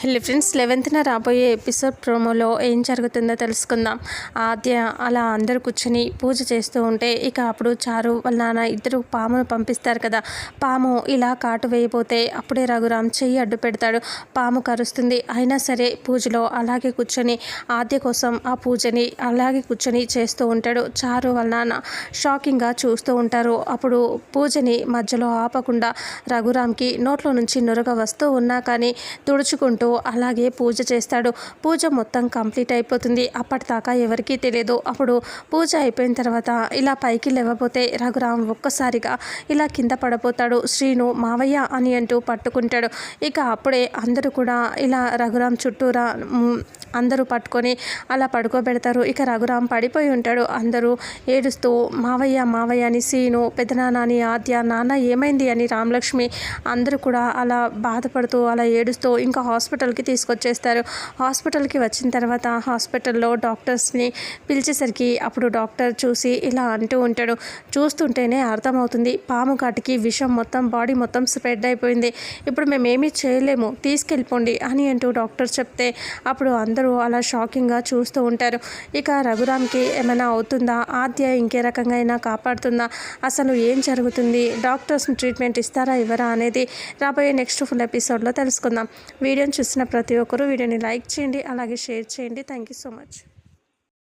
Hello friends లెవెన్త్న రాబోయే episode ప్రోమోలో ఏం జరుగుతుందో తెలుసుకుందాం. ఆద్య అలా అందరూ కూర్చొని పూజ చేస్తూ ఉంటే ఇక అప్పుడు చారు వాళ్ళ నాన్న ఇద్దరు పామును పంపిస్తారు కదా. పాము ఇలా కాటు వేయబోతే అప్పుడే రఘురామ్ చెయ్యి అడ్డు పెడతాడు. పాము కరుస్తుంది. అయినా సరే పూజలో అలాగే కూర్చొని ఆద్య కోసం ఆ పూజని అలాగే కూర్చొని చేస్తూ ఉంటాడు చారు వాళ్ళ నాన్న. షాకింగ్గా చూస్తూ ఉంటారు. అప్పుడు పూజని మధ్యలో ఆపకుండా రఘురామ్కి నోట్లో నుంచి నురగ వస్తూ ఉన్నా కానీ తుడుచుకుంటూ అలాగే పూజ చేస్తాడు. పూజ మొత్తం కంప్లీట్ అయిపోతుంది. అప్పటిదాకా ఎవరికీ తెలియదు అప్పుడు పూజ అయిపోయిన తర్వాత ఇలా పైకి లేవపోతే రఘురామ్ ఒక్కసారిగా ఇలా కింద పడిపోతాడు శ్రీను మావయ్య అని అంటూ పట్టుకుంటాడు. ఇక అప్పుడే అందరూ కూడా ఇలా రఘురామ్ చుట్టూరా అందరూ పట్టుకొని అలా పడుకోబెడతారు. ఇక రఘురాం పడిపోయి ఉంటాడు. అందరూ ఏడుస్తూ మావయ్య మావయ్య అని సీను పెదనాన్న అని ఆద్య నాన్న ఏమైంది? అని రామలక్ష్మి అందరూ కూడా అలా బాధపడుతూ అలా ఏడుస్తూ ఇంకా హాస్పిటల్కి తీసుకొచ్చేస్తారు. హాస్పిటల్కి వచ్చిన తర్వాత హాస్పిటల్లో డాక్టర్స్ని పిలిచేసరికి అప్పుడు డాక్టర్ చూసి ఇలా అంటూ ఉంటాడు. చూస్తుంటేనే అర్థమవుతుంది పాము కాటికి విషం మొత్తం బాడీ మొత్తం స్ప్రెడ్ అయిపోయింది. ఇప్పుడు మేము చేయలేము తీసుకెళ్ళిపోండి అని అంటూ డాక్టర్ చెప్తే అప్పుడు అందరూ అలా షాకింగ్గా చూస్తూ ఉంటారు. ఇక రఘురామ్కి ఏమైనా అవుతుందా? ఆద్య ఇంకే రకంగా అయినా కాపాడుతుందా? అసలు ఏం జరుగుతుంది? డాక్టర్స్ ట్రీట్మెంట్ ఇస్తారా ఇవ్వరా అనేది రాబోయే నెక్స్ట్ ఫుల్ ఎపిసోడ్లో తెలుసుకుందాం. వీడియోని చూసిన ప్రతి ఒక్కరూ వీడియోని లైక్ చేయండి అలాగే షేర్ చేయండి. Thank you so much.